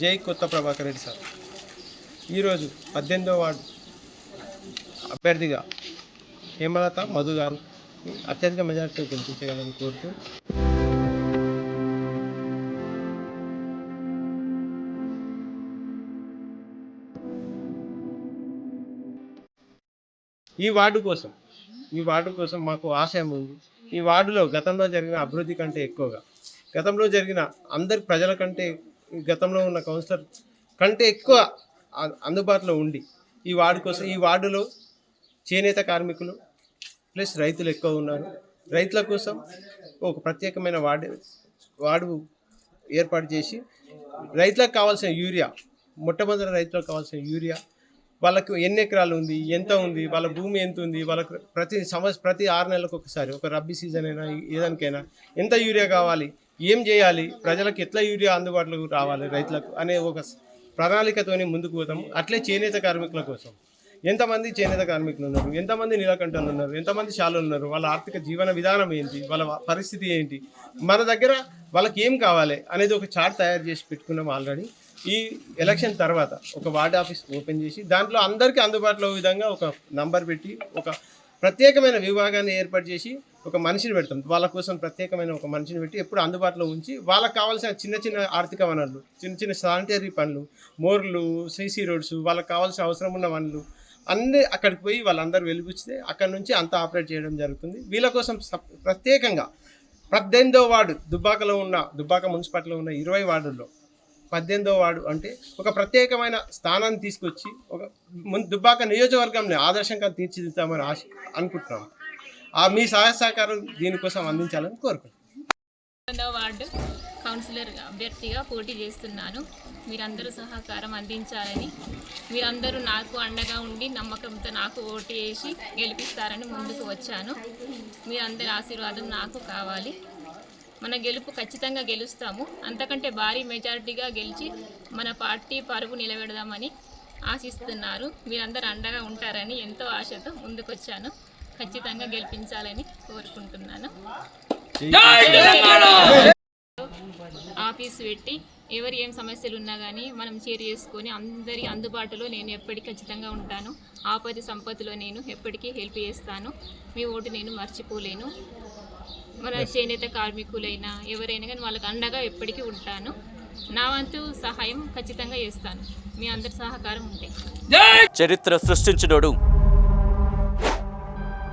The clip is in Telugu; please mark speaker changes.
Speaker 1: జై కొత్త ప్రభాకర్ రెడ్డి సార్. ఈరోజు పద్దెనిమిదవ వార్డు అభ్యర్థిగా హేమలత మధు గారు అత్యధిక మెజార్టీ గెలిపించగలని కోరుతూ ఈ వార్డు కోసం ఈ వార్డు కోసం మాకు ఆశయం ఉంది. ఈ వార్డులో గతంలో జరిగిన అభివృద్ధి కంటే ఎక్కువగా గతంలో జరిగిన అందరి ప్రజల కంటే గతంలో ఉన్న కౌన్సిలర్ కంటే ఎక్కువ అందుబాటులో ఉండి ఈ వార్డు కోసం ఈ వార్డులో చేనేత కార్మికులు ప్లస్ రైతులు ఎక్కువ ఉన్నారు. రైతుల కోసం ఒక ప్రత్యేకమైన వార్డు వార్డు ఏర్పాటు చేసి రైతులకు కావాల్సిన యూరియా మొట్టమొదటి రైతులకు కావాల్సిన యూరియా వాళ్ళకు ఎన్ని ఎకరాలు ఉంది ఎంత ఉంది వాళ్ళ భూమి ఎంత ఉంది వాళ్ళకు ప్రతి సంవత్సరం ప్రతి ఆరు నెలలకు ఒకసారి ఒక రబ్బీ సీజన్ అయినా ఏదానికైనా ఎంత యూరియా కావాలి ఏం చేయాలి? ప్రజలకు ఎట్లా యూరియా అందుబాటులోకి రావాలి రైతులకు అనే ఒక ప్రణాళికతోని ముందుకు పోతాం అట్లే చేనేత కార్మికుల కోసం. ఎంతమంది చేనేత కార్మికులు ఉన్నారు? ఎంతమంది నీలకంఠలు ఉన్నారు? ఎంతమంది శాలలు ఉన్నారు? వాళ్ళ ఆర్థిక జీవన విధానం ఏంటి? వాళ్ళ పరిస్థితి ఏంటి? మన దగ్గర వాళ్ళకి ఏం కావాలి అనేది ఒక చార్ట్ తయారు చేసి పెట్టుకున్నాం ఆల్రెడీ. ఈ ఎలక్షన్ తర్వాత ఒక వార్డ్ ఆఫీస్ ఓపెన్ చేసి దాంట్లో అందరికీ అందుబాటులో విధంగా ఒక నంబర్ పెట్టి ఒక ప్రత్యేకమైన విభాగాన్ని ఏర్పాటు చేసి ఒక మనిషిని పెడతాం. వాళ్ళ కోసం ప్రత్యేకమైన ఒక మనిషిని పెట్టి ఎప్పుడు అందుబాటులో ఉంచి వాళ్ళకి కావాల్సిన చిన్న చిన్న ఆర్థిక వనరులు చిన్న చిన్న శానిటరీ పనులు మోర్లు సీసీ రోడ్స్ వాళ్ళకి కావాల్సిన అవసరం ఉన్న వనరులు అన్నీ అక్కడికి పోయి వాళ్ళందరూ వెలిపిస్తే అక్కడ నుంచి అంతా ఆపరేట్ చేయడం జరుగుతుంది. వీళ్ళ కోసం సప్- ప్రత్యేకంగా పద్దెనిమిదో వార్డు దుబ్బాకలో ఉన్న దుబ్బాక మున్సిపాలిటీలో ఉన్న ఇరవై వార్డుల్లో పద్దెనిమిదో వార్డు అంటే ఒక ప్రత్యేకమైన స్థానాన్ని తీసుకొచ్చి ఒక దుబ్బాక నియోజకవర్గంని ఆదర్శంగా తీర్చిదిద్దామని ఆశ అనుకుంటున్నాం ఆ మీ సహాయ సహకారం దీనికోసం అందించాలని
Speaker 2: కోరుకుంటున్నాను. వార్డు కౌన్సిలర్ అభ్యర్థిగా పోటీ చేస్తున్నాను. మీరందరూ సహకారం అందించాలని మీరందరూ నాకు అండగా ఉండి నమ్మకంతో నాకు ఓటు వేసి గెలిపిస్తారని ముందుకు వచ్చాను. మీరందరి ఆశీర్వాదం నాకు కావాలి. మన గెలుపు ఖచ్చితంగా గెలుస్తాము. అంతకంటే భారీ మెజారిటీగా గెలిచి మన పార్టీ పరుగు నిలబెడదామని ఆశిస్తున్నారు. మీరందరూ అండగా ఉంటారని ఎంతో ఆశతో ముందుకొచ్చాను. ఖచ్చితంగా గెలిపించాలని కోరుకుంటున్నాను. ఆఫీస్ పెట్టి ఎవరి ఏం సమస్యలు ఉన్నా కానీ మనం షేర్ చేసుకొని అందరి అందుబాటులో నేను ఎప్పటికీ ఖచ్చితంగా ఉంటాను. ఆపది సంపత్తిలో నేను ఎప్పటికీ హెల్ప్ చేస్తాను. మీ ఓటు నేను మర్చిపోలేను. మన చేనేత కార్మికులైనా ఎవరైనా కానీ వాళ్ళకి అండగా ఎప్పటికీ ఉంటాను. నా వంతు సహాయం ఖచ్చితంగా చేస్తాను. మీ అందరి సహకారం ఉంటే.
Speaker 3: చరిత్ర సృష్టించినోడు